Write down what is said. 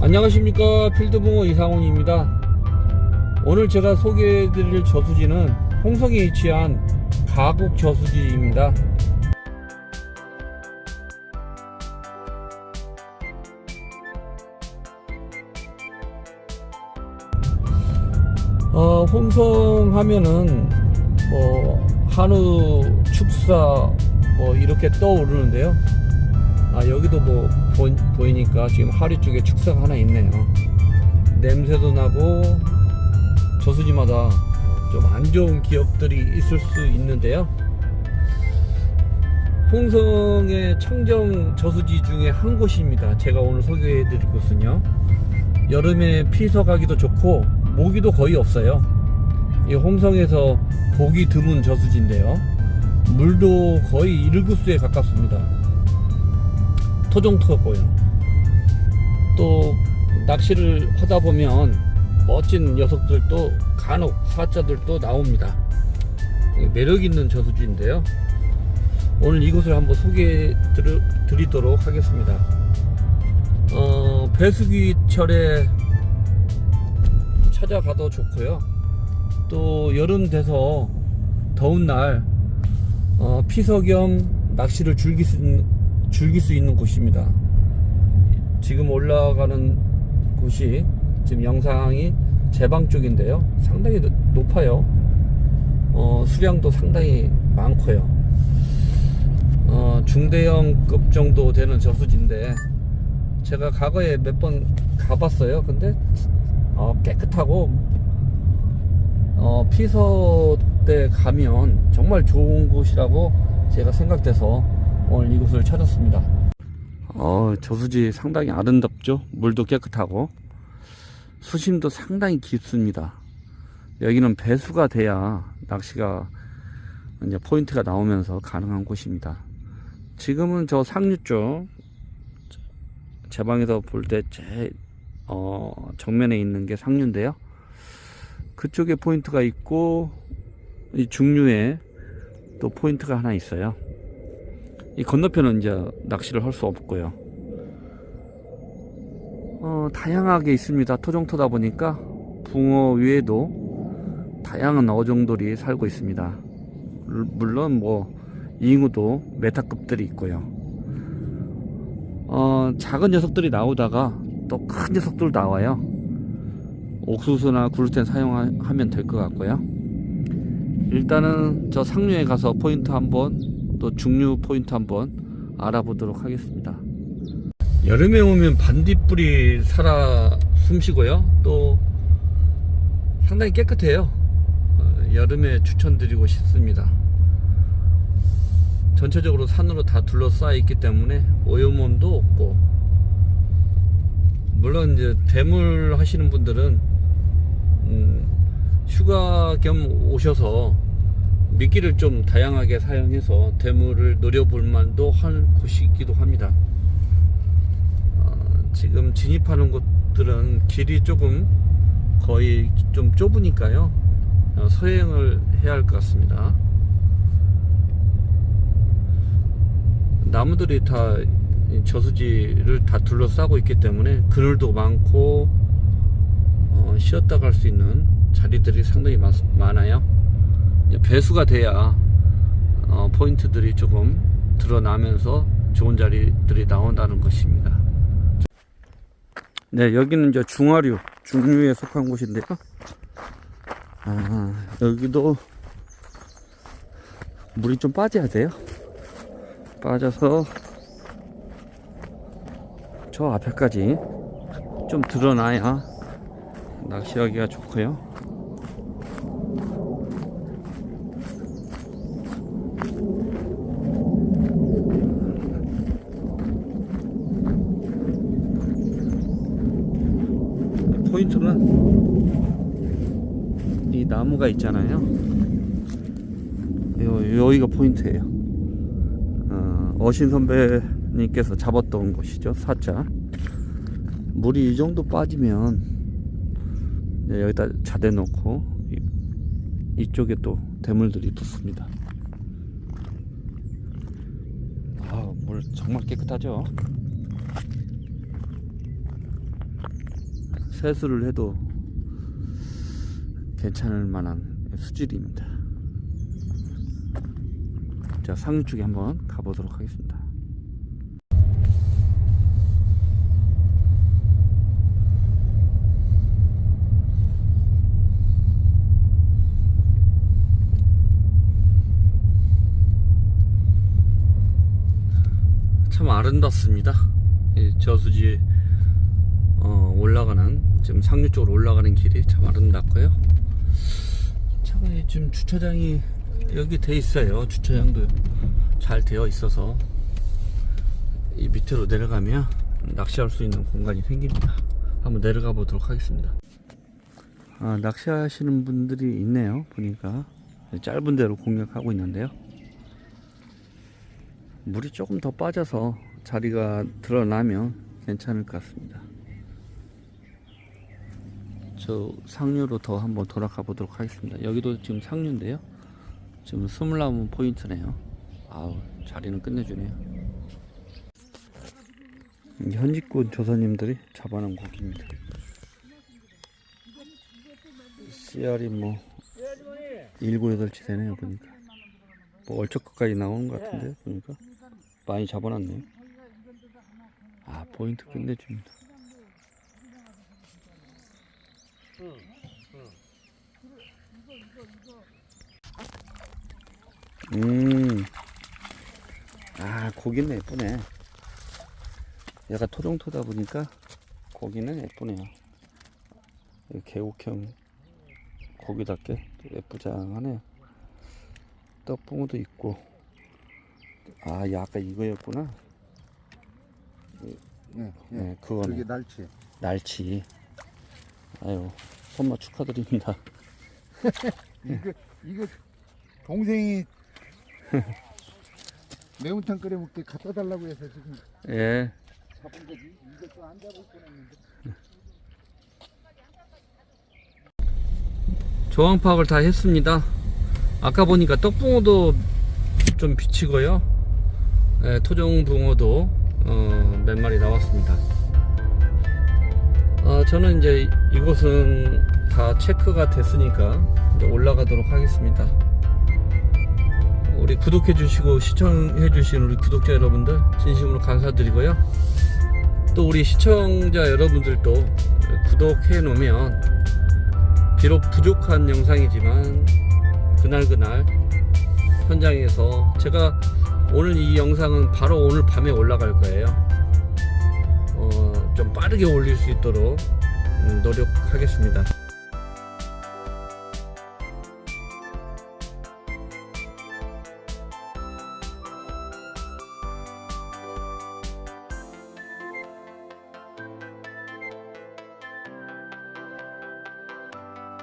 안녕하십니까. 필드붕어 이상훈입니다. 오늘 제가 소개해드릴 저수지는 홍성에 위치한 가곡 저수지입니다. 어, 홍성 하면은 뭐 한우 축사 뭐 이렇게 떠오르는데요 아 여기도 뭐 보, 보이니까 지금 하류 쪽에 축사가 하나 있네요. 냄새도 나고 저수지마다 좀 안 좋은 기업들이 있을 수 있는데요. 홍성의 청정 저수지 중에 한 곳입니다. 제가 오늘 소개해 드릴 곳은요. 여름에 피서 가기도 좋고 모기도 거의 없어요. 이 홍성에서 보기 드문 저수지인데요. 물도 거의 일구수에 가깝습니다 토종토고요. 또 낚시를 하다 보면 멋진 녀석들도 간혹 사자들도 나옵니다. 매력 있는 저수지인데요. 오늘 이곳을 한번 소개해 드리- 드리도록 하겠습니다. 어, 배수기철에 찾아가도 좋고요. 또 여름 돼서 더운 날 어, 피서 겸 낚시를 즐길 수 있는, 즐길 수 있는 곳입니다. 지금 올라가는 곳이 지금 영상이 제방 쪽인데요. 상당히 높- 높아요. 어, 수량도 상당히 많고요. 어, 중대형급 정도 되는 저수지인데 제가 과거에 몇 번 가봤어요. 근데 어, 깨끗하고 어, 피서 때 가면 정말 좋은 곳이라고 제가 생각돼서 오늘 이곳을 찾았습니다. 어, 저수지 상당히 아름답죠? 물도 깨끗하고 수심도 상당히 깊습니다. 여기는 배수가 돼야 낚시가 이제 포인트가 나오면서 가능한 곳입니다. 지금은 저 상류 쪽, 제 방에서 볼 때 제, 어, 정면에 있는 게 상류인데요. 그쪽에 포인트가 있고, 이 중류에 또 포인트가 하나 있어요. 이 건너편은 이제 낚시를 할 수 없고요. 어, 다양하게 있습니다. 토종토다 보니까 붕어 외에도 다양한 어종들이 살고 있습니다. 물- 물론 뭐 잉어도 메타급들이 있고요. 어, 작은 녀석들이 나오다가 또 큰 녀석들 나와요. 옥수수나 글루텐 사용하면 될 것 같고요. 일단은 저 상류에 가서 포인트 한번 또 중류 포인트 한번 알아보도록 하겠습니다. 여름에 오면 반딧불이 살아 숨쉬고요. 또 상당히 깨끗해요. 어, 여름에 추천드리고 싶습니다. 전체적으로 산으로 다 둘러싸여 있기 때문에 오염원도 없고 물론 이제 대물 하시는 분들은 음, 휴가 겸 오셔서 미끼를 좀 다양하게 사용해서 대물을 노려볼 만도 한 곳이기도 합니다. 어, 지금 진입하는 곳들은 길이 조금 거의 좀 좁으니까요. 어, 서행을 해야 할 것 같습니다. 나무들이 다이 저수지를 다 둘러싸고 있기 때문에 그늘도 많고 어, 쉬었다 갈 수 있는 자리들이 상당히 많, 많아요. 배수가 돼야 어, 포인트들이 조금 드러나면서 좋은 자리들이 나온다는 것입니다. 네, 여기는 이제 중하류, 중류에 속한 곳인데요. 아, 여기도 물이 좀 빠져야 돼요. 빠져서 저 앞에까지 좀 드러나야 낚시하기가 좋고요. 포인트는 이 나무가 있잖아요. 요, 여기가 포인트예요. 어, 어신 선배님께서 잡았던 곳이죠. 사자. 물이 이 정도 빠지면 네, 여기다 자대 놓고 이, 이쪽에 또 대물들이 붙습니다. 아, 물 정말 깨끗하죠. 세수를 해도 괜찮을 만한 수질입니다. 자, 상류 쪽에 한번 가보도록 하겠습니다. 참 아름답습니다. 이 저수지 어, 올라가는 지금 상류 쪽으로 올라가는 길이 참 아름답고요. 차가 지금 주차장이 여기 돼 있어요. 주차장도 잘 되어 있어서 이 밑으로 내려가면 낚시할 수 있는 공간이 생깁니다. 한번 내려가 보도록 하겠습니다. 아, 낚시하시는 분들이 있네요. 보니까 짧은 데로 공략하고 있는데요. 물이 조금 더 빠져서 자리가 드러나면 괜찮을 것 같습니다. 저 상류로 더 한번 돌아가 보도록 하겠습니다. 여기도 지금 상류인데요. 지금 스물나무 포인트네요. 아우 자리는 끝내주네요. 이 현직군 조사님들이 잡아놓은 고기입니다. 씨알이 뭐 일곱 여덟치 되네요 보니까. 뭐 얼척까지 나오는 것 같은데 보니까 많이 잡아놨네요. 아 포인트 끝내줍니다. 음. 아, 고기는 예쁘네. 얘가 토종토다 보니까 고기는 예쁘네요. 이 계곡형 고기답게 예쁘장하네요. 떡붕어도 있고. 아, 얘 아까 이거였구나. 네, 네. 네, 그거네. 저기 날치. 날치. 아유, 선마 축하드립니다. 이거 이거 동생이 매운탕 끓여 먹게 갖다 달라고 해서 지금 예. 잡은 거지. 이것도 안 잡을 뻔했는데. 조항 파악을 다 했습니다. 아까 보니까 떡붕어도 좀 비치고요. 예, 토종 붕어도 어, 몇 마리 나왔습니다. 어, 저는 이제 이곳은 다 체크가 됐으니까 이제 올라가도록 하겠습니다. 우리 구독해 주시고 시청해 주신 우리 구독자 여러분들 진심으로 감사드리고요. 또 우리 시청자 여러분들도 구독해 놓으면 비록 부족한 영상이지만 그날그날 현장에서 제가 오늘 이 영상은 바로 오늘 밤에 올라갈 거예요. 어, 좀 빠르게 올릴 수 있도록 음, 노력하겠습니다.